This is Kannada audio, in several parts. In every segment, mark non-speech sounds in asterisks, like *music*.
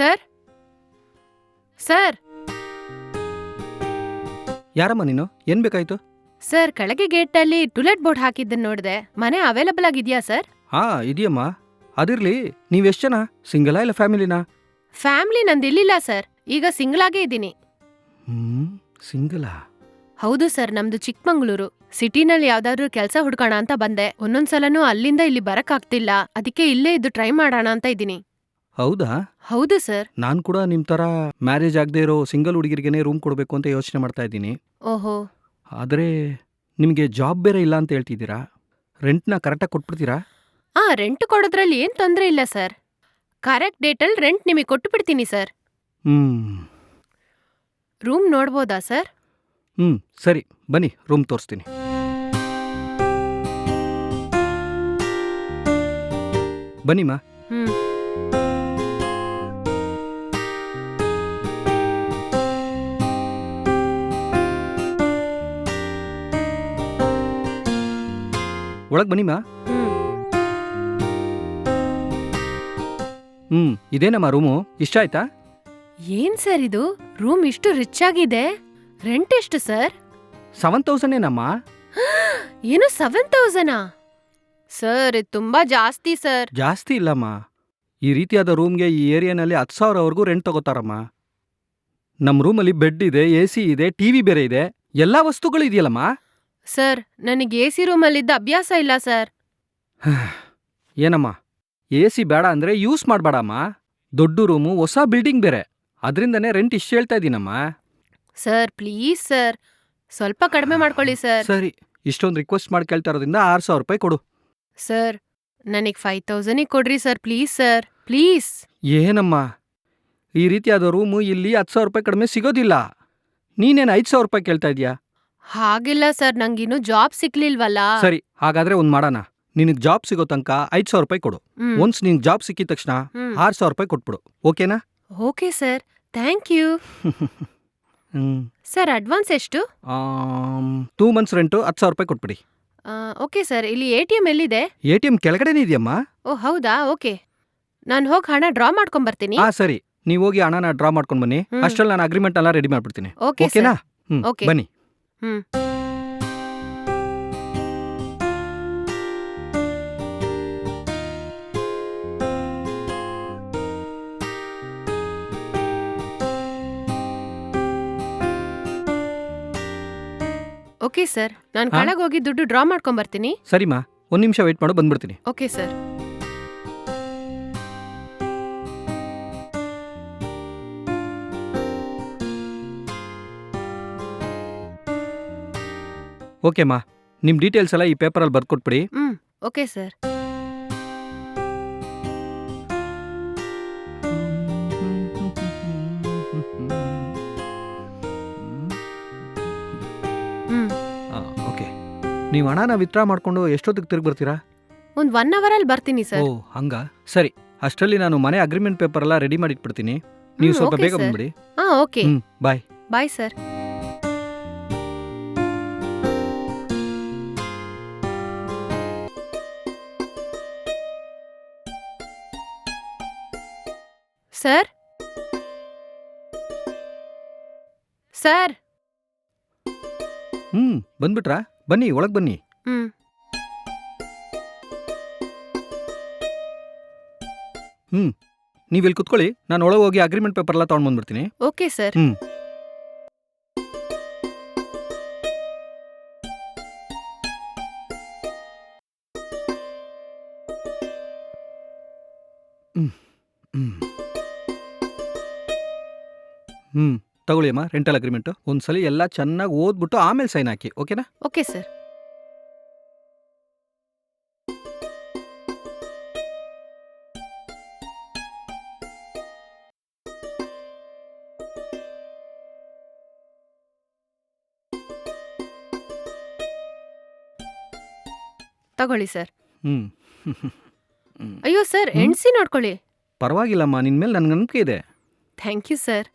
ಸರ್? ಸರ್! ಯಾರಮ್ಮ ನೀನು? ಏನ್ ಬೇಕಾಯ್ತು? ಸರ್ ಕೆಳಗೆ ಗೇಟಲ್ಲಿ ಟುಲೆಟ್ ಬೋರ್ಡ್ ಹಾಕಿದ್ದನ್ನ ನೋಡಿದೆ. ಮನೆ ಅವೈಲಬಲ್ ಆಗಿದ್ಯಾ ಸರ್? ಹಾ ಇದೆಯಮ್ಮ. ಅದಿರ್ಲಿ ನೀವೆಷ್ಟು ಜನ? ಸಿಂಗಲಾ ಇಲ್ಲ ಫ್ಯಾಮಿಲಿನಾ? ಫ್ಯಾಮಿಲಿ ನಂದು ಇಲ್ಲಿಲ್ಲ ಸರ್. ಈಗ ಸಿಂಗಲ್ ಆಗೇ ಇದ್ದೀನಿ. ಹ್ಮ್ ಸಿಂಗಲಾ? ಹೌದು ಸರ್ ನಮ್ದು ಚಿಕ್ಕಮಂಗ್ಳೂರು. ಸಿಟಿನಲ್ಲಿ ಯಾವ್ದಾದ್ರು ಕೆಲಸ ಹುಡ್ಕೋಣ ಅಂತ ಬಂದೆ. ಒಂದೊಂದ್ಸಲನೂ ಅಲ್ಲಿಂದ ಇಲ್ಲಿ ಬರಕ್ಕಾಗ್ತಿಲ್ಲ. ಅದಕ್ಕೆ ಇಲ್ಲೇ ಇದ್ದು ಟ್ರೈ ಮಾಡೋಣ ಅಂತ ಇದ್ದೀನಿ. ಹೌದಾ? ಹೌದು ಸರ್. ನಾನು ಕೂಡ ನಿಮ್ಮ ತರ ಮ್ಯಾರೇಜ್ ಆಗದೆ ಇರೋ ಸಿಂಗಲ್ ಹುಡುಗಿರಿಗೇನೆ ರೂಮ್ ಕೊಡಬೇಕು ಅಂತ ಯೋಚನೆ ಮಾಡ್ತಾ ಇದ್ದೀನಿ. ಓಹೋ. ಆದರೆ ನಿಮಗೆ ಜಾಬ್ ಬೇರೆ ಇಲ್ಲ ಅಂತ ಹೇಳ್ತಿದ್ದೀರಾ? ರೆಂಟ್ನ ಕರೆಕ್ಟಾಗಿ ಕೊಟ್ಬಿಡ್ತೀರಾ? ಆ ರೆಂಟ್ ಕೊಡೋದ್ರಲ್ಲಿ ಏನ್ ತೊಂದರೆ ಇಲ್ಲ ಸರ್. ಕರೆಕ್ಟ್ ಡೇಟಲ್ಲಿ ರೆಂಟ್ ನಿಮಗೆ ಕೊಟ್ಟು ಬಿಡ್ತೀನಿ ಸರ್. ಹ್ಮ್. ರೂಮ್ ನೋಡ್ಬೋದಾ ಸರ್? ಹ್ಮ್ ಸರಿ. ಬನ್ನಿ ರೂಮ್ ತೋರಿಸ್ತೀನಿ. ಬನ್ನಿಮ್ಮ ಒಳಗೆ ಬನ್ನಿಮ್ಮ ಹ್ಮ್ ಹ್ಮ್ ಇದೇನಮ್ಮ ರೂಮು. ಇಷ್ಟ ಆಯ್ತಾ? ಏನ್ ಸರ್ ಇದು? ರೂಮ್ ಇಷ್ಟು ರಿಚ್ ಆಗಿದೆ. ರೆಂಟ್ ಎಷ್ಟು ಸರ್? ಸೆವೆನ್ ತೌಸಂಡೇನಮ್ಮ *gasps* ಏನು ಸೆವೆನ್ ತೌಸಂಡಾ? ಸರ್ ಇದು ತುಂಬಾ ಜಾಸ್ತಿ ಸರ್. ಜಾಸ್ತಿ ಇಲ್ಲಮ್ಮ. ಈ ರೀತಿಯಾದ ರೂಮ್ಗೆ ಈ ಏರಿಯಾನಲ್ಲಿ ಹತ್ತು ಸಾವಿರವರೆಗೂ ರೆಂಟ್ ತಗೋತಾರಮ್ಮ. ನಮ್ಮ ರೂಮಲ್ಲಿ ಬೆಡ್ ಇದೆ ಎ ಸಿ ಇದೆ ಟಿ ವಿ ಬೇರೆ ಇದೆ. ಎಲ್ಲ ವಸ್ತುಗಳು ಇದೆಯಲ್ಲಮ್ಮ? ಸರ್ ನನಗೆ ಎ ಸಿ ರೂಮಲ್ಲಿದ್ದ ಅಭ್ಯಾಸ ಇಲ್ಲ ಸರ್. *sighs* ಏನಮ್ಮ? ಎ ಸಿ ಬೇಡ ಅಂದ್ರೆ ಯೂಸ್ ಮಾಡಬೇಡಮ್ಮ. ದೊಡ್ಡ ರೂಮು ಹೊಸ ಬಿಲ್ಡಿಂಗ್ ಬೇರೆ. ಅದರಿಂದನೇ ರೆಂಟ್ ಇಷ್ಟು ಹೇಳ್ತಾ ಇದ್ದೀನಮ್ಮ ಸರ್ ಪ್ಲೀಸ್ ಸರ್. ಸ್ವಲ್ಪ ಕಡಿಮೆ ಮಾಡ್ಕೊಳ್ಳಿ ಸರ್. ಸರಿ ಇಷ್ಟೊಂದು ರಿಕ್ವೆಸ್ಟ್ ಮಾಡಿ ಕೇಳ್ತಾ ಇರೋದ್ರಿಂದ ಆರು ಸಾವಿರ ರೂಪಾಯಿ ಕೊಡು. ಸರ್ ನನಗೆ ಫೈವ್ ತೌಸಂಡಿಗೆ ಕೊಡ್ರಿ ಸರ್ ಪ್ಲೀಸ್ ಸರ್. ಪ್ಲೀಸ್. ಏನಮ್ಮ? ಈ ರೀತಿಯಾದ ರೂಮು ಇಲ್ಲಿ ಹತ್ತು ಸಾವಿರ ರೂಪಾಯಿ ಕಡಿಮೆ ಸಿಗೋದಿಲ್ಲ. ನೀನೇನು ಐದು ಸಾವಿರ ರೂಪಾಯಿ ಕೇಳ್ತಾ ಇದೀಯಾ? ಹಾಗಿಲ್ಲ ಸರ್ ನಂಗಿನ್ನೂ ಜಾಬ್ ಸಿಕ್ಲಿಲ್ವಲ್ಲ? ಸರಿ ಹಾಗಾದ್ರೆ ಒಂದ್ ಮಾಡೋಣ. ನಿನಗೆ ಜಾಬ್ ಸಿಗೋ ತನಕ ಐದು ಸಾವಿರ ರೂಪಾಯಿ ಕೊಡು. ಹ್ಮ್, ಒನ್ಸ್ ನಿನ್ ಜಾಬ್ ಸಿಕ್ಕಿದ ತಕ್ಷಣ ಹ್ಮ್. ಆರು ಸಾವಿರ ರೂಪಾಯಿ ಕೊಟ್ಬಿಡು. ಓಕೆನಾ okay sir thank you hmm. Sir advance ಎಷ್ಟು? ಟೂ ಮಂತ್ಸ್ ರೆಂಟು ಹತ್ತು ಸಾವಿರ ರೂಪಾಯಿ ಕೊಟ್ಬಿಡಿ. ಆ, ಓಕೆ ಸರ್ ಇಲ್ಲಿ ಎ ಟಿ ಎಂ ಎಲ್ಲಿದೆ? ಎ ಟಿ ಎಂ ಕೆಳಗಡೆನೇ ಇದೆಯಮ್ಮ? ಓ ಹೌದಾ? ಓಕೆ ನಾನು ಹೋಗಿ ಹಣ ಡ್ರಾ ಮಾಡ್ಕೊಂಬರ್ತೀನಿ. ಹಾ ಸರಿ. ನೀವು ಹೋಗಿ ಹಣನ ಡ್ರಾ ಮಾಡ್ಕೊಂಡು ಬನ್ನಿ. ಹ್ಮ್. ಅಷ್ಟ್ರಲ್ಲಿ ನಾನು ಅಗ್ರಿಮೆಂಟ್ ಎಲ್ಲ ರೆಡಿ ಮಾಡ್ಬಿಡ್ತೀನಿ. ಓಕೆ ಓಕೆನಾ ಹ್ಮ್ ಓಕೆ. ಬನ್ನಿ. ಹ್ಮ್. ಓಕೆ ಸರ್ ನಾನು ಹಾ? ಕೆಳಗೆ ಹೋಗಿ ದುಡ್ಡು ಡ್ರಾ ಮಾಡ್ಕೊಂಬರ್ತೀನಿ ಸರಿಮಾ ಒಂದು ನಿಮಿಷ ವೇಟ್ ಮಾಡು ಬಂದ್ಬಿಡ್ತೀನಿ. ಓಕೆ ಸರ್ ಓಕೆಮ್ಮ ನಿಮ್ಮ ಡೀಟೇಲ್ಸ್ ಎಲ್ಲ ಈ ಪೇಪರಲ್ಲಿ ಬರ್ಕೊಟ್ಬಿಡಿ ಹ್ಮ್ ಓಕೆ ಸರ್ ಹ್ಮ್. ಓಕೆ ನೀವು ಹಣನ ವಿತ್ಡ್ರಾ ಮಾಡ್ಕೊಂಡು ಎಷ್ಟೊತ್ತಿಗೆ ತಿರುಗಿ ಬರ್ತೀರಾ? ಒಂದು ಒನ್ ಅವರಲ್ಲಿ ಬರ್ತೀನಿ ಓ ಸರ್ ಹಂಗ? ಸರಿ ಅಷ್ಟರಲ್ಲಿ ನಾನು ಮನೆ ಅಗ್ರಿಮೆಂಟ್ ಪೇಪರ್ ಎಲ್ಲ ರೆಡಿ ಮಾಡಿ ಇಟ್ಬಿಡ್ತೀನಿ ನೀವು ಹ್ಮ್, ಸ್ವಲ್ಪ ಓಕೆ ಬೇಗ ಸರ್. ಬಂದ್ಬಿಡಿ. ಹಾ ಓಕೆ ಹ್ಮ್ bye bye sir sir? Sir! ಹ್ಮ್ ಬಂದ್ಬಿಟ್ರಾ? ಬನ್ನಿ ಒಳಗೆ ಬನ್ನಿ. ಹ್ಮ್. ನೀವ್ ಇಲ್ಲಿ ಕುತ್ಕೊಳ್ಳಿ. ನಾನು ಒಳಗೆ ಹೋಗಿ ಅಗ್ರಿಮೆಂಟ್ ಪೇಪರ್ ಎಲ್ಲ ತಗೊಂಡ್ ಬಂದ್ಬಿಡ್ತೀನಿ. Okay sir. ಹ್ಮ್ ಹ್ಮ್. ಹ್ಮ್ ತಗೊಳ್ಳಿ ಅಮ್ಮ ರೆಂಟಲ್ ಅಗ್ರಿಮೆಂಟ್ ಒಂದ್ಸಲಿ ಎಲ್ಲ ಚೆನ್ನಾಗಿ ಓದ್ಬಿಟ್ಟು ಆಮೇಲೆ ಸೈನ್ ಹಾಕಿ ಓಕೆನಾ ಓಕೆ ಸರ್ ತಗೊಳ್ಳಿ ಸರ್ ಹ್ಮ್. ಅಯ್ಯೋ ಸರ್ ಹ್ಮ್? ಎಣ್ಸಿ ನೋಡ್ಕೊಳ್ಳಿ. ಪರವಾಗಿಲ್ಲಮ್ಮ ನಿನ್ ಮೇಲೆ ನನ್ಗೆ ನಂಬಿಕೆ ಇದೆ. ಥ್ಯಾಂಕ್ ಯು ಸರ್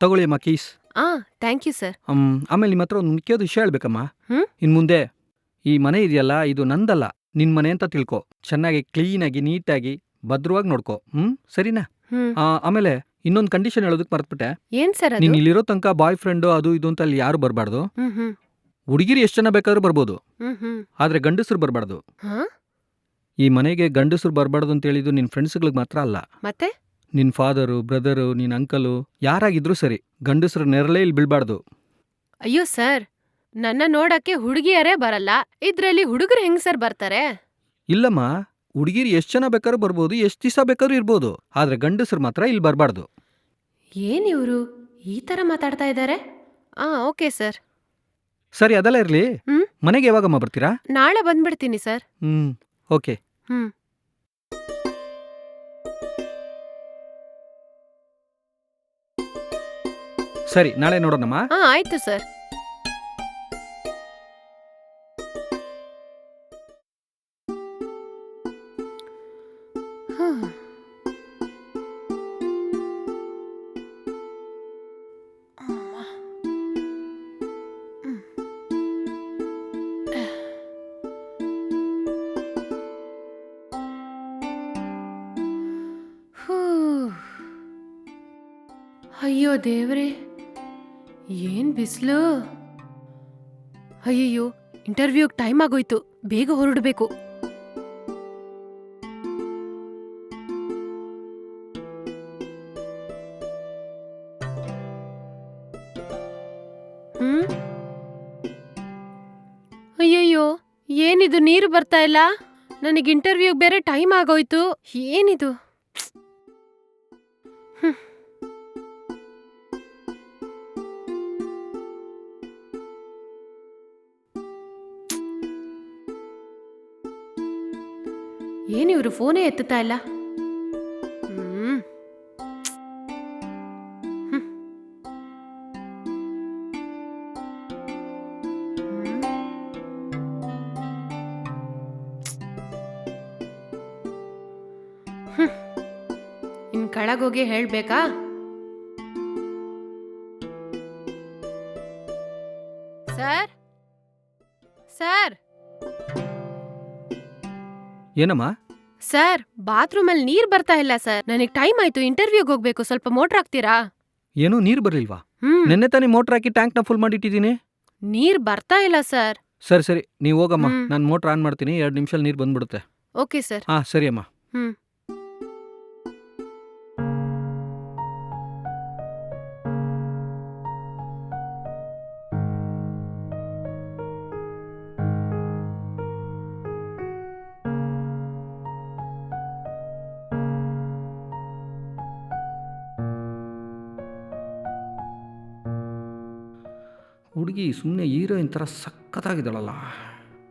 ತಗೊಳ್ಳಿ ಅಮ್ಮ ಕೀಸ್ ಆ ಥ್ಯಾಂಕ್ ಯು ಸರ್ ಹ್ಮ್, ಆಮೇಲೆ ನಿಮ್ಮ ಹತ್ರ ಒಂದು ಮುಖ್ಯವಾದ ವಿಷಯ ಹೇಳ್ಬೇಕಮ್ಮ. ಹ್ಮ್? ಇನ್ ಮುಂದೆ ಈ ಮನೆ ಇದೆಯಲ್ಲ ಇದು ನಂದಲ್ಲ. ನಿನ್ ಮನೆ ಅಂತ ತಿಳ್ಕೊ. ಚೆನ್ನಾಗಿ ಕ್ಲೀನಾಗಿ ನೀಟಾಗಿ ಭದ್ರವಾಗಿ ನೋಡ್ಕೊ. ಹ್ಮ್ ಸರಿನಾ? ಹ್ಮ್. ಆ, ಆಮೇಲೆ ಇನ್ನೊಂದು ಕಂಡೀಷನ್ ಹೇಳೋದಕ್ಕೆ ಮರ್ತ್ಬಿಟ್ಟೆ. ಏನ್ ಸರ್ ಅದು? ನೀನ್ ಇಲ್ಲಿರೋ ತನಕ ಬಾಯ್ ಫ್ರೆಂಡ್ ಅದು ಇದು ಅಂತ ಅಲ್ಲಿ ಯಾರು ಬರಬಾರ್ದು. ಹ್ಮ್ ಹ್ಮ್. ಹುಡುಗಿರು ಎಷ್ಟು ಜನ ಬೇಕಾದ್ರೂ ಬರ್ಬೋದು. ಹ್ಮ್ ಹ್ಮ್. ಆದ್ರೆ ಗಂಡಸರು ಬರಬಾರ್ದು. ಹಾ? ಈ ಮನೆಗೆ ಗಂಡಸರು ಬರಬಾರ್ದು ಅಂತ ಹೇಳಿದ್ದು ನಿನ್ನ ಫ್ರೆಂಡ್ಸ್ಗಳಿಗೆ ಮಾತ್ರ ಅಲ್ಲ. ಮತ್ತೆ? ನಿನ್ನ ಫಾದರು ಬ್ರದರು ನಿನ್ನ ಅಂಕಲು ಯಾರಾಗಿದ್ರೂ ಸರಿ ಗಂಡಸರು ನೆರಳೇ ಇಲ್ಲಿ ಬೀಳ್ಬಾರ್ದು. ಅಯ್ಯೋ ಸರ್ ನನ್ನ ನೋಡಕ್ಕೆ ಹುಡುಗಿಯರೇ ಬರಲ್ಲ ಇದ್ರಲ್ಲಿ ಹುಡುಗರು ಹೆಂಗ್ ಸರ್ ಬರ್ತಾರೆ? ಇಲ್ಲಮ್ಮ ಹುಡುಗಿರು ಎಷ್ಟು ಜನ ಬೇಕಾದ್ರೂ ಬರ್ಬೋದು ಎಷ್ಟು ದಿವಸ ಬೇಕಾದ್ರೂ ಇರ್ಬೋದು ಆದ್ರೆ ಗಂಡಸರು ಮಾತ್ರ ಇಲ್ಲಿ ಬರ್ಬಾರ್ದು. ಏನ್ ಇವ್ರು? ಈ ತರ ಮಾತಾಡ್ತಾ ಇದ್ದಾರೆ ಆ ಓಕೆ ಸರ್. ಸರಿ ಅದೆಲ್ಲ ಇರಲಿ. ಹ್ಮ್? ಮನೆಗೆ ಯಾವಾಗಮ್ಮ ಬರ್ತೀರಾ? ನಾಳೆ ಬಂದ್ಬಿಡ್ತೀನಿ ಸರ್. ಹ್ಮ್ ಓಕೆ. ಹ್ಮ್. ಸರಿ ನಾಳೆ ನೋಡೋಣಮ್ಮ. ಹಾ ಆಯ್ತು ಸರ್. ಇಂಟರ್ವ್ಯೂಗ್ ಟೈಮ್ ಆಗೋಯ್ತು. ಬೇಗ ಹೊರಡಬೇಕು. ಹ್ಮ್? ಅಯ್ಯಯ್ಯೋ, ಏನಿದು? ನೀರು ಬರ್ತಾ ಇಲ್ಲ? ನನಗೆ ಇಂಟರ್ವ್ಯೂಗೆ ಬೇರೆ ಟೈಮ್ ಆಗೋಯ್ತು. ಏನಿದು? ಏನಿವ್ರು ಫೋನೇ ಎತ್ತುತ್ತಾ ಇಲ್ಲ ಹ್ಮ್. ಹ್ಮ್. ಹ್ಮ್. ಹ್ಮ್. ಇನ್ ಕಳಗೋಗಿ ಹೇಳ್ಬೇಕಾ ಸರ್ ಸರ್ ಏನಮ್ಮ ಸರ್ ಬಾತ್ರೂಮ್ ಅಲ್ಲಿ ನೀರ್ ಬರ್ತಾ ಇಲ್ಲ ಸರ್. ನನಗೆ ಟೈಮ್ ಆಯ್ತು ಇಂಟರ್ವ್ಯೂಗೆ ಹೋಗ್ಬೇಕು. ಸ್ವಲ್ಪ ಮೋಟ್ರ್ ಹಾಕ್ತೀರಾ? ಏನು ನೀರು ಬರಲಿಲ್ವಾ? ನಿನ್ನೆ ನೆನ್ನೆ ತಾನೇ ಮೋಟರ್ ಹಾಕಿ ನ ಫುಲ್ ಮಾಡಿಟ್ಟಿದ್ದೀನಿ. ನೀರ್ ಬರ್ತಾ ಇಲ್ಲ ಸರ್. ಸರಿ ಸರಿ ನೀವು ಹೋಗಮ್ಮ. ಹ್ಮ್. ನಾನು ಮೋಟರ್ ಆನ್ ಮಾಡ್ತೀನಿ ಎರಡು ನಿಮಿಷ ನೀರು ಬಂದ್ಬಿಡುತ್ತೆ. Okay sir. ಹಾಂ ಸರಿ ಅಮ್ಮ. ಹ್ಮ್. ಹುಡುಗಿ ಸುಮ್ಮನೆ ಹೀರೋಯಿನ್ ಥರ ಸಖತ್ತಾಗಿದ್ದಾಳಲ್ಲ.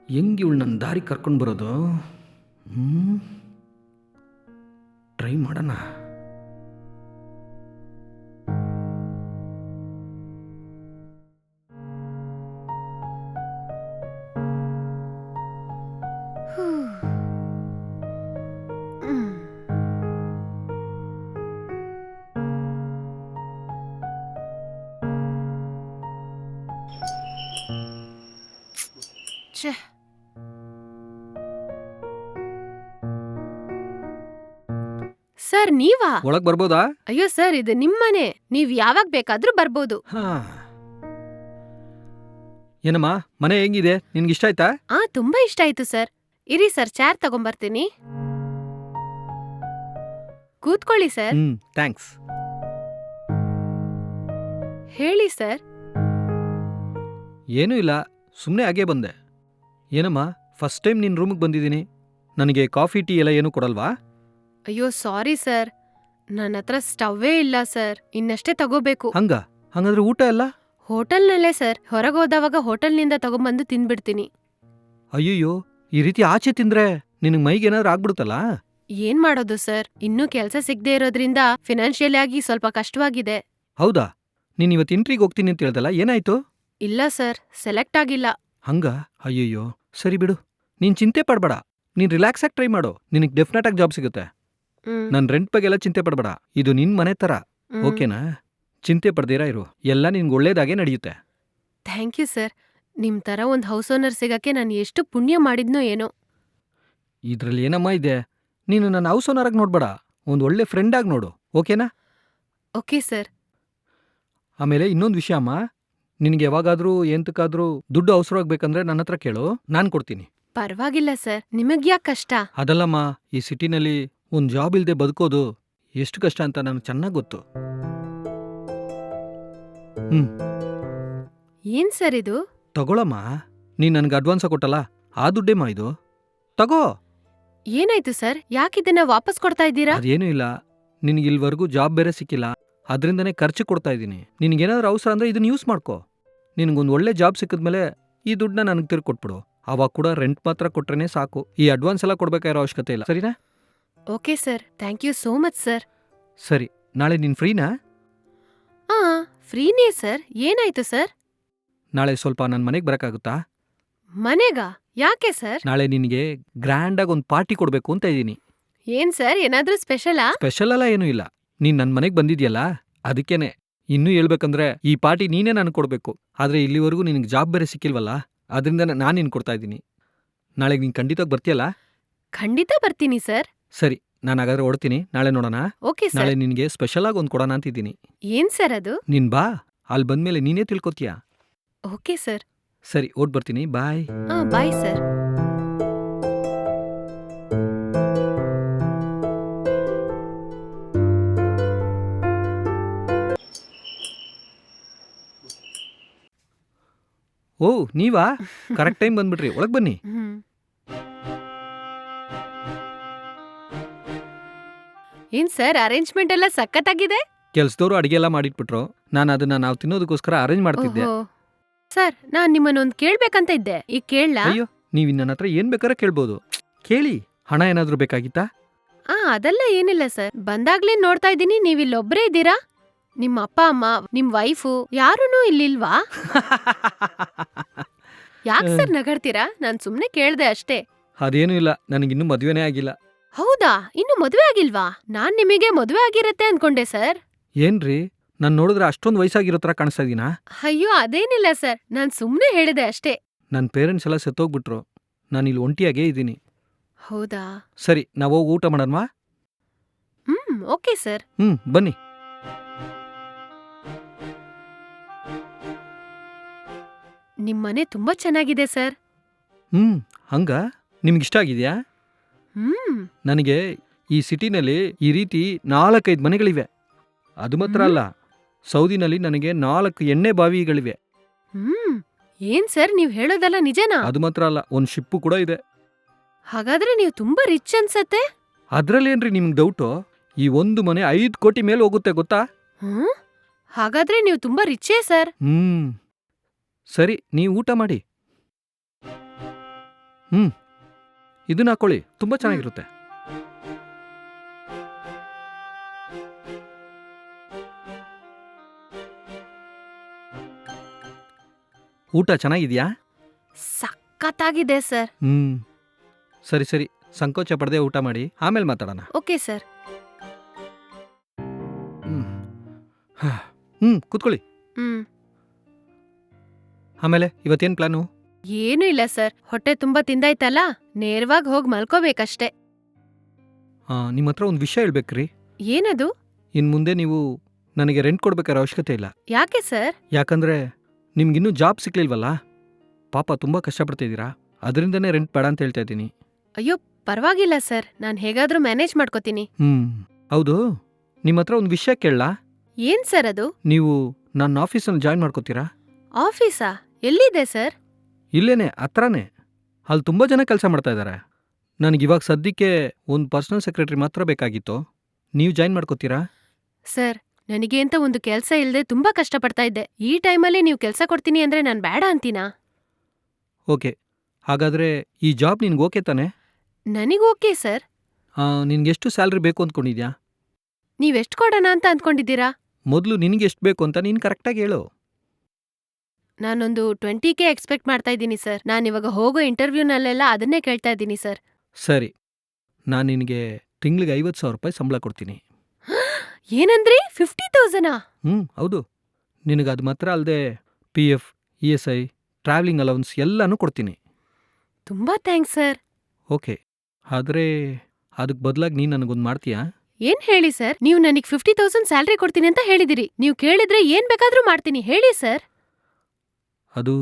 ಹೆಂಗೆ ಇವಳು ನನ್ನ ದಾರಿ ಕರ್ಕೊಂಡು ಬರೋದು? ಹ್ಞೂ ಟ್ರೈ ಮಾಡೋಣ. ಸರ್ ನೀವಾ? ಒಳಗ್ ಬರ್ಬೋದಾ? ಅಯ್ಯೋ ಸರ್ ಇದು ನಿಮ್ಮನೆ. ನೀವ್ ಯಾವಾಗ ಬೇಕಾದ್ರೂ ಬರ್ಬೋದು. ಹಾ. ಏನಮ್ಮ ಮನೆ ಹೆಂಗಿದೆ? ನಿನ್ಗೆ ಇಷ್ಟ ಆಯ್ತಾ? ಆ ತುಂಬಾ ಇಷ್ಟ ಆಯ್ತು ಸರ್. ಇರಿ ಸರ್ ಚಾರ್ ತಗೊಂಬರ್ತೀನಿ. ಕೂತ್ಕೊಳ್ಳಿ ಸರ್. ಥ್ಯಾಂಕ್ಸ್ ಹೇಳಿ ಸರ್. ಏನೂ ಇಲ್ಲ ಸುಮ್ಮನೆ ಹಾಗೆ ಬಂದೆ. ಏನಮ್ಮ ಫಸ್ಟ್ ಟೈಮ್ ನಿನ್ನ ರೂಮಿಗೆ ಬಂದಿದ್ದೀನಿ. ನನಗೆ ಕಾಫಿ ಟೀ ಎಲ್ಲ ಏನೂ ಕೊಡಲ್ವಾ? ಅಯ್ಯೋ ಸಾರಿ ಸರ್. ನನ್ನ ಹತ್ರ ಸ್ಟವ್ವೇ ಇಲ್ಲ ಸರ್. ಇನ್ನಷ್ಟೇ ತಗೋಬೇಕು. ಹಂಗ? ಹಂಗಂದ್ರೆ ಊಟ ಎಲ್ಲ? ಹೋಟೆಲ್ನಲ್ಲೇ ಸರ್. ಹೊರಗೆ ಹೋದವಾಗ ಹೋಟೆಲ್ನಿಂದ ತಗೊಂಬಂದು ತಿನ್ಬಿಡ್ತೀನಿ. ಅಯ್ಯಯ್ಯೋ ಈ ರೀತಿ ಆಚೆ ತಿಂದ್ರೆ ನಿನಗೆ ಮೈಗೆ ಏನಾದ್ರು ಆಗ್ಬಿಡುತ್ತಲ್ಲ? ಏನ್ ಮಾಡೋದು ಸರ್? ಇನ್ನೂ ಕೆಲಸ ಸಿಗದೆ ಇರೋದ್ರಿಂದ ಫಿನಾನ್ಷಿಯಲ್ ಆಗಿ ಸ್ವಲ್ಪ ಕಷ್ಟವಾಗಿದೆ. ಹೌದಾ? ನೀನ್ ಇವತ್ತು ಇಂಟ್ರಿಗೆ ಹೋಗ್ತೀನಿ ಅಂತ ಹೇಳ್ದಲ್ಲ ಏನಾಯ್ತು? ಇಲ್ಲ ಸರ್. ಸೆಲೆಕ್ಟ್ ಆಗಿಲ್ಲ. ಹಂಗ? ಅಯ್ಯಯ್ಯೋ. ಸರಿ ಬಿಡು. ನೀನ್ ಚಿಂತೆ ಪಡಬೇಡ. ನೀನ್ ರಿಲ್ಯಾಕ್ಸ್ ಆಗಿ ಟ್ರೈ ಮಾಡು. ನಿನಗೆ ಡೆಫಿನೆಟ್ ಆಗಿ ಜಾಬ್ ಸಿಗುತ್ತೆ. ನನ್ನ ರೆಂಟ್ ಬಗ್ಗೆ ಎಲ್ಲ ಚಿಂತೆ ಪಡಬೇಡ. ಇದು ನಿನ್ ಮನೆ ತರ. ಓಕೆನಾ? ಚಿಂತೆ ಪಡ್ದಿರಾ ಇರು. ಎಲ್ಲ ನಿನ್ಗೆ ಒಳ್ಳೇದಾಗೆ ನಡೆಯುತ್ತೆ. Thank you sir. ನಿಮ್ ತರ ಒಂದ್ ಹೌಸ್ ಓನರ್ ಸಿಗಕ್ಕೆ ನಾನು ಎಷ್ಟು ಪುಣ್ಯ ಮಾಡಿದ್ನೋ ಏನೋ. ಇದ್ರಲ್ಲಿ ಏನಮ್ಮ ಇದೆ? ನೀನು ನನ್ನ ಹೌಸ್ ಓನರಾಗಿ ನೋಡ್ಬೇಡ. ಒಂದು ಒಳ್ಳೆ ಫ್ರೆಂಡ್ ಆಗಿ ನೋಡು. ಓಕೆನಾ? Okay sir. ಆಮೇಲೆ ಇನ್ನೊಂದು ವಿಷಯ ಅಮ್ಮ. ನಿನಗೆ ಯಾವಾಗಾದ್ರೂ ಎಂತಕ್ಕಾದ್ರೂ ದುಡ್ಡು ಅವಸರವಾಗಬೇಕಂದ್ರೆ ನನ್ನ ಹತ್ರ ಕೇಳು. ನಾನು ಕೊಡ್ತೀನಿ. ಪರವಾಗಿಲ್ಲ ಸರ್. ನಿಮಗ್ಯಾಕ್ ಕಷ್ಟ? ಅದಲ್ಲಮ್ಮ ಈ ಸಿಟಿನಲ್ಲಿ ಒಂದು ಜಾಬ್ ಇಲ್ಲದೆ ಬದುಕೋದು ಎಷ್ಟು ಕಷ್ಟ ಅಂತ ನನಗೆ ಚೆನ್ನಾಗಿ ಗೊತ್ತು. ಏನ್ ಸರ್ ಇದು? ತಗೊಳಮ್ಮ ನೀನು ನನಗೆ ಅಡ್ವಾನ್ಸ ಕೊಟ್ಟಲ್ಲ ಆ ದುಡ್ಡೇಮ್ಮ ಇದು. ತಗೋ. ಏನಾಯ್ತು ಸರ್? ಯಾಕಿದನ್ನ ವಾಪಸ್ ಕೊಡ್ತಾ ಇದ್ದೀರಾ? ಅದೇನೂ ಇಲ್ಲ. ನಿನಗೆ ಇಲ್ಲಿವರೆಗೂ ಜಾಬ್ ಬೇರೆ ಸಿಕ್ಕಿಲ್ಲ. ಅದರಿಂದನೇ ಖರ್ಚು ಕೊಡ್ತಾ ಇದ್ದೀನಿ. ನಿನಗೇನಾದ್ರೂ ಅವಸರ ಅಂದ್ರೆ ಇದನ್ನ ಯೂಸ್ ಮಾಡ್ಕೋ. ನಿನಗೊಂದು ಒಳ್ಳೆ ಜಾಬ್ ಸಿಕ್ಕಿದ್ಮೇಲೆ ಈ ದುಡ್ಡನ್ನ ನನಗೆ ತಿರ್ಗಿ ಕೊಟ್ಬಿಡು ಅವಾಗ ಕೂಡ ರೆಂಟ್ ಮಾತ್ರ ಕೊಟ್ರೇನೆ ಸಾಕು. ಈ ಅಡ್ವಾನ್ಸ್ ಎಲ್ಲ ಕೊಡ್ಬೇಕಾಗಿರೋ ಅವಶ್ಯಕತೆ ಇಲ್ಲ. ಸರಿನಾ? Okay sir thank you so much sir. ಸರಿ ನಾಳೆ ನೀನು ಫ್ರೀನಾ? ಆ ಫ್ರೀನೇ ಸರ್ ಏನಾಯ್ತು ಸರ್? ನಾಳೆ ಸ್ವಲ್ಪ ನನ್ನ ಮನೆಗೆ ಬರಕಾಗುತ್ತಾ ಮನೆಗ? ಯಾಕೆ ಸರ್? ನಾಳೆ ನಿನಗೆ ಗ್ರ್ಯಾಂಡಾಗಿ ಒಂದು ಪಾರ್ಟಿ ಕೊಡಬೇಕು ಅಂತ ಇದ್ದೀನಿ. ಏನ್ ಸರ್ ಏನಾದ್ರೂ ಸ್ಪೆಷಲ್? ಸ್ಪೆಷಲ್ ಅಲ್ಲ ಏನೂ ಇಲ್ಲ. ನೀನ್ ನನ್ನ ಮನೆಗೆ ಬಂದಿದ್ಯಲ್ಲ ಅದಕ್ಕೇನೆ. ಇನ್ನೂ ಹೇಳ್ಬೇಕಂದ್ರೆ ಈ ಪಾರ್ಟಿ ನೀನೇ ನಾನು ಕೊಡಬೇಕು. ಆದ್ರೆ ಇಲ್ಲಿವರೆಗೂ ನಿನಗೆ ಜಾಬ್ ಬೇರೆ ಸಿಕ್ಕಿಲ್ವಲ್ಲ ಅದರಿಂದ ನಾನು ನಿನ್ ಕೊಡ್ತಾ ಇದ್ದೀನಿ. ನಾಳೆಗೆ ನೀನು ಖಂಡಿತವಾಗಿ ಬರ್ತೀಯಲ್ಲ? ಖಂಡಿತ ಬರ್ತೀನಿ ಸರ್. ಸರಿ ನಾನು ಹಾಗಾದ್ರೆ ಓಡ್ತೀನಿ ನಾಳೆ ನೋಡೋಣ. ಓಕೆ ನಾಳೆ ಸರ್ ನಿನಗೆ ಸ್ಪೆಷಲ್ ಆಗಿ ಒಂದು ಕೊಡೋಣ ಅಂತಿದ್ದೀನಿ. ಏನ್ ಸರ್ ಅದು? ನಿನ್ ಬಾ. ಅಲ್ಲಿ ಬಂದ್ಮೇಲೆ ನೀನೇ ತಿಳ್ಕೊತೀಯ? Okay sir. ಸರಿ ಓಡ್ ಬರ್ತೀನಿ. ಬಾಯ್. Bye sir. ಓ ನೀವಾ? ಕರೆಕ್ಟ್ ಟೈಮ್ ಬಂದ್ಬಿಟ್ರಿ. ಒಳಗೆ ಬನ್ನಿ. ಹ್ಮ್. ಏನ್ ಸರ್ ಅರೇಂಜ್ಮೆಂಟ್ ಎಲ್ಲ ಸಖತ್ತಾಗಿದೆ? ಕೆಲಸದವರು ಅಡಿಗೆ ಎಲ್ಲ ಮಾಡಿಟ್ಬಿಟ್ರು. ನಾನು ಅದನ್ನ ನಾವು ತಿನ್ನೋದಕ್ಕೋಸ್ಕರ ಅರೇಂಜ್ ಮಾಡ್ತಿದ್ದೆ. ಓಹೋ. ಸರ್ ನಾನ್ ನಿಮ್ಮನ್ನೊಂದ್ ಕೇಳ್ಬೇಕಂತ ಇದ್ದೆ. ಈಗ ಕೇಳ್ಲಾ? ಅಯ್ಯೋ ನೀವು ನನ್ನ ಹತ್ರ ಏನ್ ಬೇಕಾದ್ರೆ ಕೇಳ್ಬೋದು. ಕೇಳಿ ಹಣ ಏನಾದ್ರೂ ಬೇಕಾಗಿತ್ತಾ? ಆ ಅದೆಲ್ಲ ಏನಿಲ್ಲ ಸರ್. ಬಂದಾಗ್ಲೇ ನೋಡ್ತಾ ಇದ್ದೀನಿ. ನೀವ್ ಇಲ್ಲೊಬ್ರೇ ಇದ್ದೀರಾ? ನಿಮ್ಮ ಅಪ್ಪ ಅಮ್ಮ ನಿಮ್ ವೈಫು ಯಾರೂನು ಇಲ್ಲಿಲ್ವಾ? *laughs* ಯಾಕ್ ಸರ್ ನಗಡ್ತೀರಾ? ನಾನ್ ಸುಮ್ನೆ ಕೇಳ್ದೆ ಅಷ್ಟೇ. ಅದೇನೂ ಇಲ್ಲ. ನನಗಿನ್ನೂ ಮದುವೆನೇ ಆಗಿಲ್ಲ. ಹೌದಾ? ಇನ್ನು ಮದುವೆ ಆಗಿಲ್ವಾ? ನಾನ್ ನಿಮಗೆ ಮದುವೆ ಆಗಿರತ್ತೆ ಅನ್ಕೊಂಡೆ ಸರ್. ಏನ್ರಿ? ನಾನು ನೋಡಿದ್ರೆ ಅಷ್ಟೊಂದು ವಯಸ್ಸಾಗಿರೋ ಥರ ಕಾಣಿಸ್ತಾ ಇದೀನಾ? ಅಯ್ಯೋ ಅದೇನಿಲ್ಲ ಸರ್. ನಾನ್ ಸುಮ್ನೆ ಹೇಳಿದೆ ಅಷ್ಟೇ. ನನ್ನ ಪೇರೆಂಟ್ಸ್ ಎಲ್ಲ ಸತ್ತೋಗ್ಬಿಟ್ರು. ನಾನು ಇಲ್ಲಿ ಒಂಟಿಯಾಗೇ ಇದ್ದೀನಿ. ಹೌದಾ? ಸರಿ ನಾವು ಹೋಗಿ ಊಟ ಮಾಡೋಣವಾ? ಹ್ಮ್ ಓಕೆ ಸರ್. ಹ್ಮ್ ಬನ್ನಿ. ನಿಮ್ಮನೆ ತುಂಬಾ ಚೆನ್ನಾಗಿದೆ ಸರ್. ಹ್ಞೂ ಹಂಗ? ನಿಮ್ಗಿಷ್ಟ ಆಗಿದೆಯಾ? ನನಗೆ ಈ ಸಿಟಿನಲ್ಲಿ ಈ ರೀತಿ ನಾಲ್ಕೈದು ಮನೆಗಳಿವೆ. ಅದು ಮಾತ್ರ ಅಲ್ಲ ಸೌದಿನಲ್ಲಿ ನನಗೆ ನಾಲ್ಕು ಎಣ್ಣೆ ಬಾವಿಗಳಿವೆ. ಹ್ಮ್. ಏನ್ ಸರ್ ನೀವು ಹೇಳೋದಲ್ಲ ನಿಜನಾ? ಅದು ಮಾತ್ರ ಅಲ್ಲ ಒಂದು ಶಿಪ್ಪು ಕೂಡ ಇದೆ. ಹಾಗಾದ್ರೆ ನೀವು ತುಂಬಾ ರಿಚ್ ಅನ್ಸತ್ತೆ? ಅದ್ರಲ್ಲೇನ್ರಿ ನಿಮ್ಗೆ ಡೌಟು ಈ ಒಂದು ಮನೆ ಐದು ಕೋಟಿ ಮೇಲೆ ಹೋಗುತ್ತೆ ಗೊತ್ತಾ? ಹ್ಮ್. ಹಾಗಾದ್ರೆ ನೀವು ತುಂಬಾ ರಿಚ್ಚೇ ಸರ್. ಹ್ಮ್. ಸರಿ ನೀವು ಊಟ ಮಾಡಿ. ಹ್ಮ್. ಇದನ್ನ ಹಾಕೊಳ್ಳಿ ತುಂಬಾ ಚೆನ್ನಾಗಿರುತ್ತೆ. ಊಟ ಚೆನ್ನಾಗಿದೆಯಾ? ಸಖತ್ತಾಗಿದೆ ಸರ್. ಹ್ಮ್. ಸರಿ ಸರಿ. ಸಂಕೋಚ ಪಡದೆ ಊಟ ಮಾಡಿ ಆಮೇಲೆ ಮಾತಾಡೋಣ. Okay sir. ಹ್ಮ್ ಕೂತ್ಕೊಳ್ಳಿ. ಹ್ಮ್. ಆಮೇಲೆ ಇವತ್ತೇನು ಪ್ಲಾನು? ಏನು ಇಲ್ಲ ಸರ್. ಹೊಟ್ಟೆ ತುಂಬಾ ತಿಂದಾಯ್ತಲ್ಲ? ನೇರವಾಗಿ ಹೋಗಿ ಮಲ್ಕೋಬೇಕಷ್ಟೇ. ನಿಮ್ಮ ಹತ್ರ ಒಂದು ವಿಷಯ ಹೇಳ್ಬೇಕ್ರಿ. ಏನದು? ಇನ್ ಮುಂದೆ ನೀವು ನನಗೆ ರೆಂಟ್ ಕೊಡ್ಬೇಕಾದ್ರೆ ಅವಶ್ಯಕತೆ ಇಲ್ಲ. ಯಾಕೆ ಸರ್? ಯಾಕಂದ್ರೆ ನಿಮ್ಗಿನ್ನೂ ಜಾಬ್ ಸಿಕ್ಲಿಲ್ವಲ್ಲ? ಪಾಪ ತುಂಬ ಕಷ್ಟಪಡ್ತಿದ್ದೀರಾ? ಅದರಿಂದನೇ ರೆಂಟ್ ಬೇಡ ಅಂತ ಹೇಳ್ತಾ ಇದ್ದೀನಿ. ಅಯ್ಯೋ ಪರವಾಗಿಲ್ಲ ಸರ್. ನಾನು ಹೇಗಾದ್ರೂ ಮ್ಯಾನೇಜ್ ಮಾಡ್ಕೋತೀನಿ. ಹ್ಮ್ ಹೌದು. ನಿಮ್ಮ ಹತ್ರ ಒಂದು ವಿಷಯ ಕೇಳಲಾ? ಏನ್ ಸರ್ ಅದು? ನೀವು ನನ್ನ ಆಫೀಸಲ್ಲಿ ಜಾಯಿನ್ ಮಾಡ್ಕೋತೀರಾ? ಆಫೀಸಾ? ಎಲ್ಲಿದೆ ಸರ್? ಇಲ್ಲೇನೆ ಹತ್ರನೇ. ಅಲ್ಲಿ ತುಂಬ ಜನ ಕೆಲಸ ಮಾಡ್ತಾ ಇದ್ದಾರೆ ನನಗಿವಾಗ ಸದ್ಯಕ್ಕೆ ಒಂದು ಪರ್ಸನಲ್ ಸೆಕ್ರೆಟರಿ ಮಾತ್ರ ಬೇಕಾಗಿತ್ತು. ನೀವು ಜಾಯಿನ್ ಮಾಡ್ಕೋತೀರಾ? ಸರ್ ನನಗೆ ಅಂತ ಒಂದು ಕೆಲಸ ಇಲ್ಲದೆ ತುಂಬಾ ಕಷ್ಟಪಡ್ತಾ ಇದ್ದೆ. ಈ ಟೈಮಲ್ಲಿ ನೀವು ಕೆಲಸ ಕೊಡ್ತೀನಿ ಅಂದ್ರೆ ನಾನು ಬೇಡ ಅಂತೀನಾ? ಓಕೆ. ಹಾಗಾದರೆ ಈ ಜಾಬ್ ನಿನ್ಗೆ ಓಕೆ ತಾನೆ? ನನಗೆ ಓಕೆ ಸರ್. ನಿನ್ಗೆ ಎಷ್ಟು ಸ್ಯಾಲ್ರಿ ಬೇಕು ಅಂದ್ಕೊಂಡಿದ್ಯಾ ನೀವೆಷ್ಟು ಕೊಡೋಣ ಅಂತ ಅಂದ್ಕೊಂಡಿದ್ದೀರಾ? ಮೊದಲು ನಿನಗೆ ಎಷ್ಟು ಬೇಕು ಅಂತ ನೀನು ಕರೆಕ್ಟಾಗಿ ಹೇಳು. ನಾನೊಂದು ಟ್ವೆಂಟಿ ಕೆ ಎಕ್ಸ್ಪೆಕ್ಟ್ ಮಾಡ್ತಾ ಇದ್ದೀನಿ ಸರ್. ನಾನು ಇವಾಗ ಹೋಗೋ ಇಂಟರ್ವ್ಯೂನಲ್ಲೆಲ್ಲ ಅದನ್ನೇ ಕೇಳ್ತಾ ಇದ್ದೀನಿ ಸರ್. ಸರಿ. ನಾನು ನಿನಗೆ ತಿಂಗಳಿಗೆ ಐವತ್ತು ಸಾವಿರ ರೂಪಾಯಿ ಸಂಬಳ ಕೊಡ್ತೀನಿ. *gasps* ಏನಂದ್ರಿ? ಫಿಫ್ಟಿ ತೌಸಂಡಾ? ಹ್ಞೂ ಹೌದು. ನಿನಗೆ ಅದು ಮಾತ್ರ ಅಲ್ಲದೆ P F E S I travelling allowance ಎಲ್ಲನೂ ಕೊಡ್ತೀನಿ. ತುಂಬಾ ಥ್ಯಾಂಕ್ಸ್ ಸರ್. ಓಕೆ. ಆದರೆ ಅದಕ್ಕೆ ಬದಲಾಗಿ ನೀನು ನನಗೊಂದು ಮಾಡ್ತೀಯಾ? ಏನ್ ಹೇಳಿ ಸರ್? ನೀವು ನನಗೆ ಫಿಫ್ಟಿ ತೌಸಂಡ್ ಸ್ಯಾಲ್ರಿ ಕೊಡ್ತೀನಿ ಅಂತ ಹೇಳಿದಿರಿ. ನೀವು ಕೇಳಿದ್ರೆ ಏನ್ ಬೇಕಾದ್ರೂ ಮಾಡ್ತೀನಿ. ಹೇಳಿ ಸರ್. ಅದು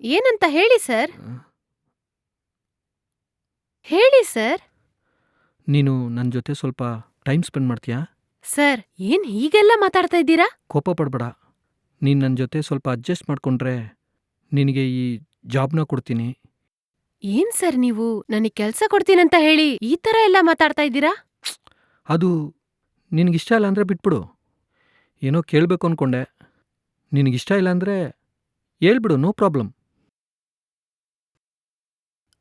ಏನಂತ ಹೇಳಿ ಸರ್? ಹೇಳಿ ಸರ್. ನೀನು ನನ್ನ ಜೊತೆ ಸ್ವಲ್ಪ ಟೈಮ್ ಸ್ಪೆಂಡ್ ಮಾಡ್ತೀಯಾ? ಸರ್ ಏನ್ ಹೀಗೆಲ್ಲ ಮಾತಾಡ್ತಾ ಇದ್ದೀರಾ? ಕೋಪ ಪಡಬೇಡ. ನೀನು ನನ್ನ ಜೊತೆ ಸ್ವಲ್ಪ ಅಡ್ಜಸ್ಟ್ ಮಾಡ್ಕೊಂಡ್ರೆ ನಿನಗೆ ಈ ಜಾಬ್ನ ಕೊಡ್ತೀನಿ. ಏನ್ ಸರ್ ನೀವು? ನನಗೆ ಕೆಲ್ಸ ಕೊಡ್ತೀನಂತ ಹೇಳಿ ಈ ತರ ಎಲ್ಲ ಮಾತಾಡ್ತಾ ಇದ್ದೀರಾ? ಅದು ನಿನಗಿಷ್ಟ ಇಲ್ಲ ಅಂದ್ರೆ ಬಿಟ್ಬಿಡು. ಏನೋ ಕೇಳಬೇಕು ಅಂದ್ಕೊಂಡೆ ನಿನಗಿಷ್ಟ ಇಲ್ಲ ಅಂದ್ರೆ ಹೇಳ್ಬಿಡು ನೋ ಪ್ರಾಬ್ಲಮ್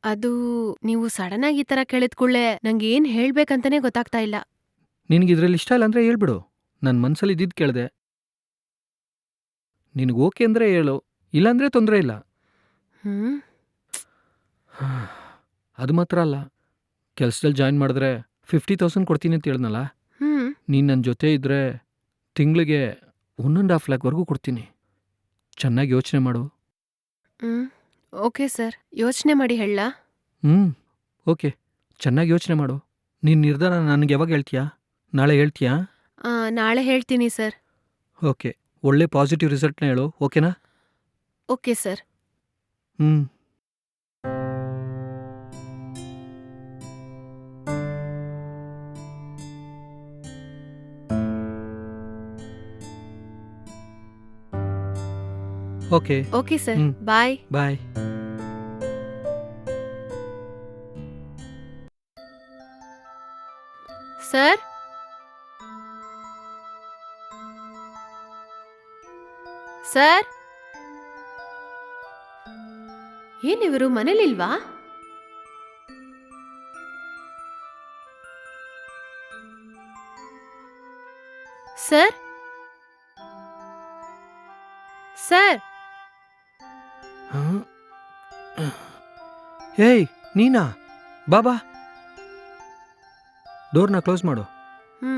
ಅದು ನೀವು ಸಡನ್ ಆಗಿ ಈ ತರ ಕೇಳಿದ ಕೂಡ್ಲೆ ನಂಗೆ ಏನ್ ಹೇಳ್ಬೇಕಂತಾನೆ ಗೊತ್ತಾಗ್ತಾ ಇಲ್ಲ. ನಿನಗೆ ಇದ್ರಲ್ಲಿ ಇಷ್ಟ ಇಲ್ಲ ಅಂದ್ರೆ ಹೇಳ್ಬಿಡು. ನನ್ನ ಮನಸ್ಸಲ್ಲಿ ಇದ್ದಿದ್ದು ಕೇಳಿದೆ. ನಿನಗೆ ಓಕೆ ಅಂದ್ರೆ ಹೇಳು ಇಲ್ಲಾಂದರೆ ತೊಂದರೆ ಇಲ್ಲ. ಹ್ಮ್. *sighs* ಅದು ಮಾತ್ರ ಅಲ್ಲ ಕೆಲಸದಲ್ಲಿ ಜಾಯಿನ್ ಮಾಡಿದ್ರೆ ಫಿಫ್ಟಿ ತೌಸಂಡ್ ಕೊಡ್ತೀನಿ ಅಂತ ಹೇಳಿದ್ನಲ್ಲ? ಹ್ಮ್. ನೀನು ನನ್ನ ಜೊತೆ ಇದ್ರೆ ತಿಂಗಳಿಗೆ ಒನ್ ಆ್ಯಂಡ್ ಹಾಫ್ ಲ್ಯಾಕ್ವರೆಗೂ ಕೊಡ್ತೀನಿ. ಚೆನ್ನಾಗಿ ಯೋಚನೆ ಮಾಡು. ಹ್ಞೂ ಓಕೆ ಸರ್. ಯೋಚನೆ ಮಾಡಿ ಹೇಳ ಹ್ಞೂ ಓಕೆ. ಚೆನ್ನಾಗಿ ಯೋಚನೆ ಮಾಡು. ನೀನು ನಿರ್ಧಾರ ನನಗೆ ಯಾವಾಗ ಹೇಳ್ತೀಯಾ? ನಾಳೆ ಹೇಳ್ತೀಯಾ? ನಾಳೆ ಹೇಳ್ತೀನಿ ಸರ್. ಓಕೆ. ಒಳ್ಳೆ ಪಾಸಿಟಿವ್ ರಿಸಲ್ಟ್ನ ಹೇಳು ಓಕೆನಾ? Okay sir. ಹ್ಞೂ ಓಕೆ ಓಕೆ ಸರ್ ಹ್ಮ್. ಬಾಯ್ ಬಾಯ್ ಸರ್ ಸರ್ ಏನಿವರು ಮನೇಲಿಲ್ವಾ? ಸರ್ ಸರ್ ಏಯ್ ನೀನಾ? ಬಾಬಾ ಡೋರ್ನ ಕ್ಲೋಸ್ ಮಾಡು. ಹ್ಞೂ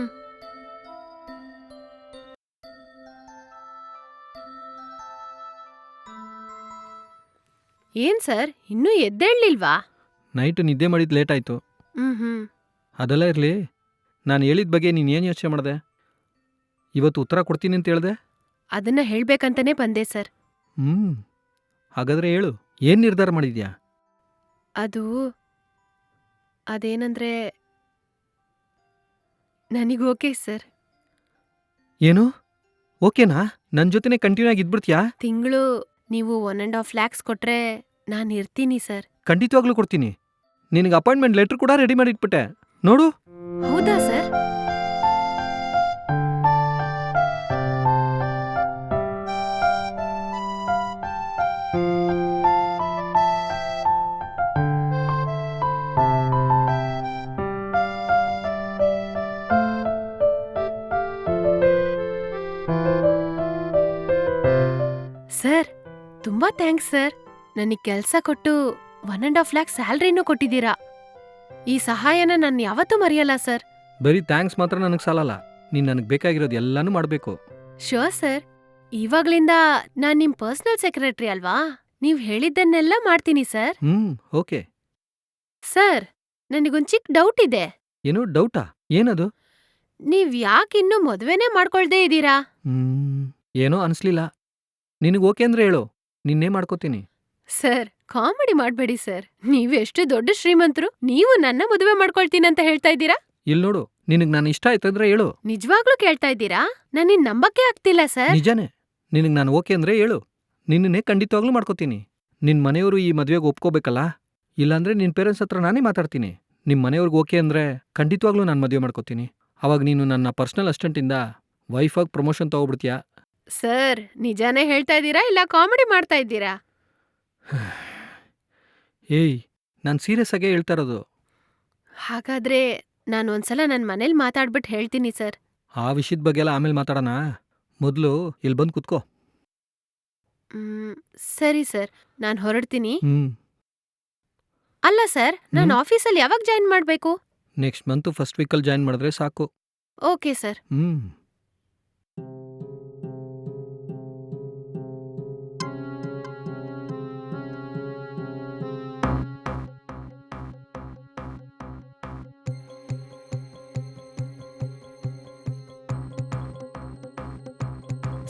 ಏನ್ ಸರ್ ಇನ್ನೂ ಎದ್ದೇಳಲಿಲ್ವಾ? ನೈಟ್ ನಿದ್ದೆ ಮಾಡಿದ್ದು ಲೇಟ್ ಆಯ್ತು. ಹ್ಮ್ ಹ್ಮ್. ಅದೆಲ್ಲ ಇರಲಿ. ನಾನು ಹೇಳಿದ ಬಗ್ಗೆ ನೀನು ಏನು ಯೋಚನೆ ಮಾಡಿದೆ? ಇವತ್ತು ಉತ್ತರ ಕೊಡ್ತೀನಿ ಅಂತ ಹೇಳಿದೆ? ಅದನ್ನ ಹೇಳ್ಬೇಕಂತಾನೆ ಬಂದೆ ಸರ್. ಹ್ಞೂ ಹಾಗಾದರೆ ಹೇಳು ಏನು ನಿರ್ಧಾರ ಮಾಡಿದ್ಯಾ? ಅದು ಅದೇನಂದ್ರೆ ನನಗೆ ಓಕೆ ಸರ್. ಏನು? ಓಕೆನಾ? ನನ್ನ ಜೊತೆನೇ ಕಂಟಿನ್ಯೂ ಆಗಿ ಇದ್ಬಿಡ್ತೀಯಾ? ತಿಂಗಳು ನೀವು ಒನ್ ಆ್ಯಂಡ್ ಹಾಫ್ ಲ್ಯಾಕ್ಸ್ ಕೊಟ್ರೆ ನಾನು ಇರ್ತೀನಿ ಸರ್. ಖಂಡಿತವಾಗ್ಲೂ ಕೊಡ್ತೀನಿ. ನಿನಗೆ ಅಪಾಯಿಂಟ್ಮೆಂಟ್ ಲೆಟ್ರ್ ಕೂಡ ರೆಡಿ ಮಾಡಿ ಇಟ್ಬಿಟ್ಟೆ ನೋಡು. ಹೌದಾ ಸರ್ ಸರ್? ತುಂಬಾ ಥ್ಯಾಂಕ್ಸ್ ಸರ್. ನನಗೆ ಕೆಲಸ ಕೊಟ್ಟು ಒನ್ ಅಂಡ್ ಹಾಫ್ ಲ್ಯಾಕ್ ಸ್ಯಾಲ್ರಿನೂ ಕೊಟ್ಟಿದ್ದೀರಾ. ಈ ಸಹಾಯನ ನಾನು ಯಾವತ್ತೂ ಮರೆಯಲ್ಲ ಸರ್. ಬರೀ ಥ್ಯಾಂಕ್ಸ್ ಮಾತ್ರ ನನಗೆ ಸಾಲಲ್ಲ. ನೀನು ನನಗೆ ಬೇಕಾಗಿರೋದು ಎಲ್ಲನೂ ಮಾಡಬೇಕು. Sure sir. ಇವಾಗ್ಲಿಂದ ನಾನ್ ನಿಮ್ ಪರ್ಸನಲ್ ಸೆಕ್ರೆಟರಿ ಅಲ್ವಾ? ನೀವ್ ಹೇಳಿದ್ದನ್ನೆಲ್ಲ ಮಾಡ್ತೀನಿ ಸರ್. ಹ್ಮ್ ಓಕೆ. ಸರ್ ನನಗೊಂದ್ ಚಿಕ್ಕ ಡೌಟ್ ಇದೆ. ಏನು ಡೌಟಾ? ಏನದು? ನೀವ್ ಇನ್ನೂ ಮದ್ವೆನೇ ಮಾಡ್ಕೊಳ್ದೇ ಇದ್ದೀರಾ? ಹ್ಮ್ ಏನೋ ಅನಿಸ್ಲಿಲ್ಲ. ನಿನಗೆ ಓಕೆ ಅಂದ್ರೆ ಹೇಳು. ನಿನ್ನೇ ಮಾಡ್ಕೋತೀನಿ. ಸರ್ ಕಾಮಿಡಿ ಮಾಡ್ಬೇಡಿ ಸರ್. ನೀವು ಎಷ್ಟು ದೊಡ್ಡ ಶ್ರೀಮಂತರು ನೀವು ನನ್ನ ಮದುವೆ ಮಾಡ್ಕೊಳ್ತೀನಿ ಅಂತ ಹೇಳ್ತಾ ಇದ್ದೀರಾ? ಇಲ್ಲಿ ನೋಡು ನಿನಗೆ ನಾನು ಇಷ್ಟ ಆಯ್ತು ಅಂದ್ರೆ ಹೇಳು. ನಿಜವಾಗ್ಲೂ ಕೇಳ್ತಾ ಇದ್ದೀರಾ? ನನ್ನಿನ್ ನಂಬಕ್ಕೆ ಆಗ್ತಿಲ್ಲ ಸರ್. ನಿಜಾನೇ ನಿನಗೆ ನಾನು ಓಕೆ ಅಂದ್ರೆ ಹೇಳು. ನಿನ್ನನ್ನೇ ಖಂಡಿತವಾಗ್ಲೂ ಮಾಡ್ಕೋತೀನಿ. ನಿನ್ ಮನೆಯವರು ಈ ಮದುವೆಗೆ ಒಪ್ಕೋಬೇಕಲ್ಲ? ಇಲ್ಲಾಂದ್ರೆ ನಿನ್ ಪೇರೆಂಟ್ಸ್ ಹತ್ರ ನಾನೇ ಮಾತಾಡ್ತೀನಿ. ನಿಮ್ ಮನೆಯವ್ರಿಗೆ ಓಕೆ ಅಂದ್ರೆ ಖಂಡಿತವಾಗ್ಲೂ ನಾನು ಮದುವೆ ಮಾಡ್ಕೋತೀನಿ. ಅವಾಗ ನೀನು ನನ್ನ ಪರ್ಸನಲ್ ಅಸಿಸ್ಟೆಂಟಿಂದ ವೈಫಾಗಿ ಪ್ರಮೋಷನ್ ತಗೋಬಿಡ್ತೀಯಾ? ಸರ್ ನಿಜಾನೇ ಹೇಳ್ತಾ ಇದ್ದೀರಾ ಇಲ್ಲ ಕಾಮಿಡಿ ಮಾಡ್ತಾ ಇದ್ದೀರಾ? *sighs* ಏಯ್ ನಾನು ಸೀರಿಯಸ್ ಆಗೇ ಹೇಳ್ತಾ ಇರೋದು. ಹಾಗಾದ್ರೆ ನಾನು ಒಂದ್ಸಲ ನನ್ನ ಮನೇಲಿ ಮಾತಾಡ್ಬಿಟ್ಟು ಹೇಳ್ತೀನಿ ಸರ್. ಆ ವಿಷಯದ ಬಗ್ಗೆ ಎಲ್ಲ ಆಮೇಲೆ ಮಾತಾಡೋಣ. ಮೊದಲು ಇಲ್ಲಿ ಬಂದು ಕುತ್ಕೋ. ಮ್, ಸರಿ ಸರ್ ನಾನು ಹೊರಡ್ತೀನಿ. ಹ್ಞೂ ಅಲ್ಲ ಸರ್ ನಾನು ಹ್ಮ್? ಆಫೀಸಲ್ಲಿ ಯಾವಾಗ ಜಾಯಿನ್ ಮಾಡಬೇಕು? ನೆಕ್ಸ್ಟ್ ಮಂತ್ ಫಸ್ಟ್ ವೀಕಲ್ಲಿ ಜಾಯಿನ್ ಮಾಡಿದ್ರೆ ಸಾಕು. Okay sir. ಹ್ಞೂ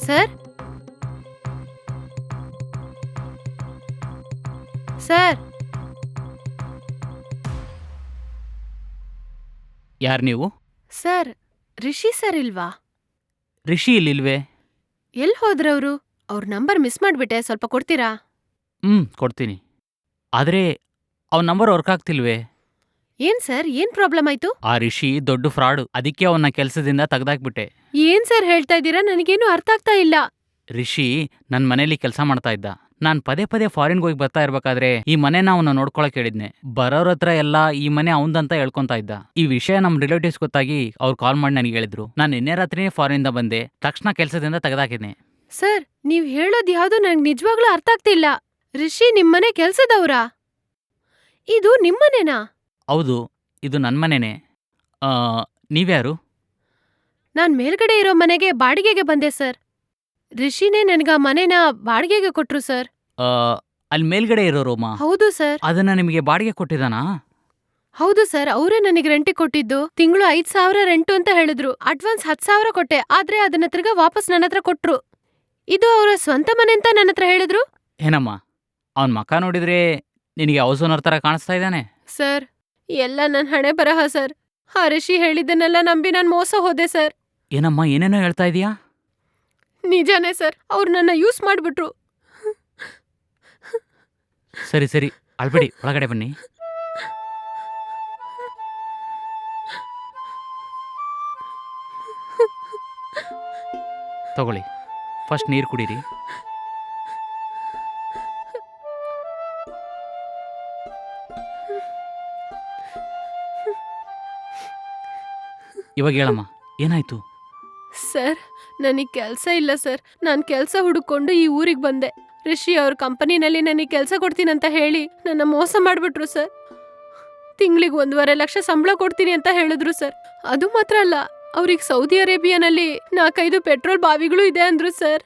ಸರ್? ಸರ್? ಯಾರು ನೀವು? ಸರ್ ರಿಷಿ ಸರ್ ಇಲ್ವಾ? ರಿಷಿ ಇಲ್ಲಿಲ್ವೇ? ಎಲ್ ಹೋದ್ರವ್ರು? ಅವ್ರ ನಂಬರ್ ಮಿಸ್ ಮಾಡ್ಬಿಟ್ಟೆ ಸ್ವಲ್ಪ ಕೊಡ್ತೀರಾ? ಹ್ಞೂ ಕೊಡ್ತೀನಿ. ಆದರೆ ಅವನ ನಂಬರ್ ವರ್ಕ್ ಆಗ್ತಿಲ್ವೇ? ಏನ್ ಸರ್? ಏನ್ ಪ್ರಾಬ್ಲಮ್ ಆಯ್ತು? ಆ ರಿಷಿ ದೊಡ್ಡ ಫ್ರಾಡ್. ಅದಕ್ಕೆ ಅವನ್ನ ಕೆಲಸದಿಂದ ತೆಗ್ದಾಕ್ಬಿಟ್ಟೆ. ಏನ್ ಸರ್ ಹೇಳ್ತಾ ಇದ್ದೀರಾ? ನನಗೇನು ಅರ್ಥ ಆಗ್ತಾ ಇಲ್ಲ. ರಿಷಿ ನನ್ನ ಮನೇಲಿ ಕೆಲಸ ಮಾಡ್ತಾ ಇದ್ದ. ನಾನ್ ಪದೇ ಪದೇ ಫಾರಿನ್ಗೆ ಹೋಗಿ ಬರ್ತಾ ಇರ್ಬೇಕಾದ್ರೆ ಈ ಮನೆನ ಅವನ್ನ ನೋಡ್ಕೊಳಕ್ ಹೇಳಿದ್ನೆ. ಬರೋರ ಹತ್ರ ಎಲ್ಲ ಈ ಮನೆ ಅವಂದಂತ ಹೇಳ್ಕೊಂತ ಇದ್ದ. ಈ ವಿಷಯ ನಮ್ಮ ರಿಲೇಟಿವ್ಸ್ ಗೊತ್ತಾಗಿ ಅವ್ರು ಕಾಲ್ ಮಾಡಿ ನನಗೆ ಹೇಳಿದ್ರು. ನಾನು ನಿನ್ನೆ ರಾತ್ರಿನೇ ಫಾರಿನಿಂದ ಬಂದೆ. ತಕ್ಷಣ ಕೆಲಸದಿಂದ ತೆಗೆದಾಕಿದ್ನೆ. ಸರ್ ನೀವ್ ಹೇಳೋದ್ ಯಾವ್ದು ನಂಗೆ ನಿಜವಾಗ್ಲೂ ಅರ್ಥ ಆಗ್ತಿಲ್ಲ. ರಿಷಿ ನಿಮ್ಮನೆ ಕೆಲ್ಸದವ್ರಾ? ಇದು ನಿಮ್ಮನೆನಾ? ಹೌದು ಇದು ನನ್ನ ಮನೆನೇ. ಆ, ನೀವ್ಯಾರು? ನಾನ್ ಮೇಲ್ಗಡೆ ಇರೋ ಮನೆಗೆ ಬಾಡಿಗೆಗೆ ಬಂದೆ ಸರ್. ರಿಷಿನೇ ನನ್ಗ ಮನೆನ ಬಾಡಿಗೆಗೆ ಕೊಟ್ರು ಸರ್. ಆ, ಅಲ್ಲಿ ಮೇಲ್ಗಡೆ ಇರೋ ರೋಮಾ? ಹೌದು ಸರ್. ಅದನ್ನ ನಿಮಗೆ ಬಾಡಿಗೆ ಕೊಟ್ಟಿದ್ದಾನಾ? ಹೌದು ಸರ್. ಅವರೇ ನನಗೆ ರೆಂಟ್ ಕೊಟ್ಟಿದ್ದು. ತಿಂಗಳು ಐದ್ ಸಾವಿರ ರೆಂಟು ಅಂತ ಹೇಳಿದ್ರು. ಅಡ್ವಾನ್ಸ್ ಹತ್ ಸಾವಿರ ಕೊಟ್ಟೆ. ಆದ್ರೆ ಅದನ್ನ ತಿರ್ಗ ವಾಪಸ್ ನನ್ನ ಹತ್ರ ಕೊಟ್ರು. ಇದು ಅವರ ಸ್ವಂತ ಮನೆ ಅಂತ ನನ್ನ ಹತ್ರ ಹೇಳಿದ್ರು? ಏನಮ್ಮ? ಅವನ ಮಕ ನೋಡಿದ್ರೆ ನಿನಗೆ ಹೌಸ್ ತರ ಥರ ಕಾಣಿಸ್ತಾ ಇದ್ದಾನೆ. ಸರ್. ಎಲ್ಲ ನನ್ ಹಣೆ ಬರಹ ಸರ್. ಆ ಋಷಿ ಹೇಳಿದ್ದನ್ನೆಲ್ಲ ನಂಬಿ ನಾನು ಮೋಸ ಹೋದೆ ಸರ್. ಏನಮ್ಮ ಏನೇನೋ ಹೇಳ್ತಾ ಇದೀಯಾ? ನಿಜಾನೇ ಸರ್. ಅವ್ರು ನನ್ನ ಯೂಸ್ ಮಾಡ್ಬಿಟ್ರು. ಸರಿ ಸರಿ. ಅಳ್ಬೇಡಿ ಒಳಗಡೆ ಬನ್ನಿ. ತಗೊಳ್ಳಿ. ಫಸ್ಟ್ ನೀರು ಕುಡೀರಿ. ಇವಾಗ ಹೇಳಮ್ಮ ಏನಾಯ್ತು? ಸರ್ ನನಗೆ ಕೆಲಸ ಇಲ್ಲ ಸರ್. ನಾನು ಕೆಲಸ ಹುಡುಕೊಂಡು ಈ ಊರಿಗೆ ಬಂದೆ. ರಿಷಿ ಅವ್ರ ಕಂಪನಿನಲ್ಲಿ ನನಗೆ ಕೆಲ್ಸ ಕೊಡ್ತೀನಂತ ಹೇಳಿ ನನ್ನ ಮೋಸ ಮಾಡಿಬಿಟ್ರು ಸರ್. ತಿಂಗಳಿಗೆ ಒಂದೂವರೆ ಲಕ್ಷ ಸಂಬಳ ಕೊಡ್ತೀನಿ ಅಂತ ಹೇಳಿದ್ರು ಸರ್. ಅದು ಮಾತ್ರ ಅಲ್ಲ ಅವ್ರಿಗೆ ಸೌದಿ ಅರೇಬಿಯಾನಲ್ಲಿ ನಾಲ್ಕೈದು ಪೆಟ್ರೋಲ್ ಬಾವಿಗಳು ಇದೆ ಅಂದ್ರು ಸರ್.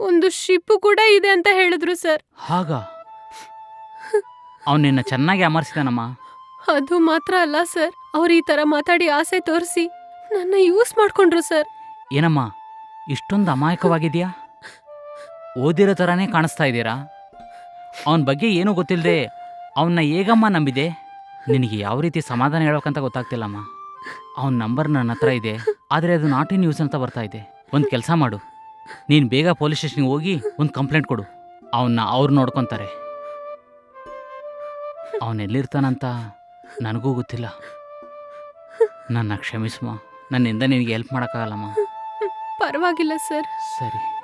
ಒಂದು ಶಿಪ್ಪು ಕೂಡ ಇದೆ ಅಂತ ಹೇಳಿದ್ರು ಸರ್. ಹಾಗ? ಅವನ ಚೆನ್ನಾಗಿ ಅಮರ್ಸಿದಾನಮ್ಮ. ಅದು ಮಾತ್ರ ಅಲ್ಲ, ಸರ್. ಅವ್ರು ಈ ತರ ಮಾತಾಡಿ ಆಸೆ ತೋರಿಸಿ ನನ್ನ ಯೂಸ್ ಮಾಡ್ಕೊಂಡ್ರು, ಸರ್. ಏನಮ್ಮ, ಇಷ್ಟೊಂದು ಅಮಾಯಕವಾಗಿದೆಯಾ ಓದಿರೋ ಥರನೇ ಕಾಣಿಸ್ತಾ ಇದ್ದೀರಾ? ಅವನ ಬಗ್ಗೆ ಏನೂ ಗೊತ್ತಿಲ್ಲದೆ ಅವನ್ನ ಹೇಗಮ್ಮ ನಂಬಿದೆ? ನಿನಗೆ ಯಾವ ರೀತಿ ಸಮಾಧಾನ ಹೇಳ್ಬೇಕಂತ ಗೊತ್ತಾಗ್ತಿಲ್ಲಮ್ಮ. ಅವನ ನಂಬರ್ ನನ್ನ ಹತ್ರ ಇದೆ, ಆದರೆ ಅದು ನಾಟಿ ನ್ಯೂಸ್ ಅಂತ ಬರ್ತಾ ಇದೆ. ಒಂದು ಕೆಲಸ ಮಾಡು. ನೀನು ಬೇಗ ಪೊಲೀಸ್ ಸ್ಟೇಷನ್ಗೆ ಹೋಗಿ ಒಂದು ಕಂಪ್ಲೇಂಟ್ ಕೊಡು. ಅವನ್ನ ಅವ್ರು ನೋಡ್ಕೊತಾರೆ. ಅವನೆಲ್ಲಿರ್ತಾನಂತ ನನಗೂ ಗೊತ್ತಿಲ್ಲ. ನನ್ನ ಕ್ಷಮಿಸಮ್ಮ ನನ್ನಿಂದ ನಿನಗೆ ಹೆಲ್ಪ್ ಮಾಡೋಕ್ಕಾಗಲ್ಲಮ್ಮ ಪರವಾಗಿಲ್ಲ ಸರ್. ಸರಿ.